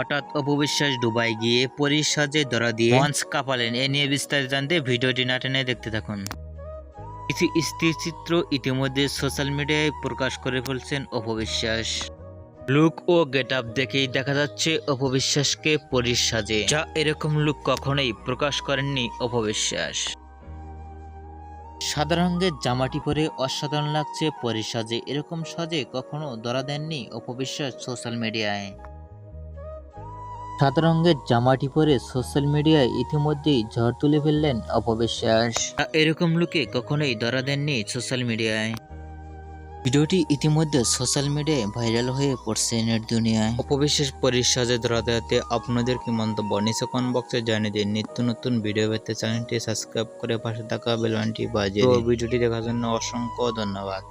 হঠাৎ অপবিশ্বাস দুবাই গিয়ে পরীর সাজে ধরা দিয়ে মঞ্চ কাঁপালেন। এ নিয়ে বিস্তারিত জানতে ভিডিওটি না টেনে দেখতে থাকুন। কিছু স্থির চিত্র ইতিমধ্যে সোশ্যাল মিডিয়ায় প্রকাশ করে ফেলছেন অপবিশ্বাস। লুক ও গেট আপ দেখেই দেখা যাচ্ছে অপবিশ্বাসকে পরীর সাজে, যা এরকম লুক কখনোই প্রকাশ করেননি অপবিশ্বাস। সাদা রঙের জামাটি পরে অসাধারণ লাগছে পরীর সাজে, এরকম সাজে কখনো ধরা দেননি অপবিশ্বাস সোশ্যাল মিডিয়ায়। সাদা রঙের জামাটি পরে সোশ্যাল মিডিয়ায় ইতিমধ্যেই ঝড় তুলে ফেললেন অপবিশ্বাস। এরকম লুকে কখনোই ধরা দেননি সোশ্যাল মিডিয়ায়। ভিডিওটি ইতিমধ্যে সোশ্যাল মিডিয়ায় ভাইরাল হয়ে পড়ছে নেট দুনিয়ায়। অপবিশ্বাস পরিসাজে ধরা দেওয়াতে আপনাদের কি মন্তব্য? নিচে কমেন্ট বক্সে জানিয়ে দিন। নিত্য নতুন ভিডিও পেতে চ্যানেলটি সাবস্ক্রাইব করে পাশে থাকা বেলবানটি বাজে ভিডিওটি দেখার জন্য অসংখ্য ধন্যবাদ।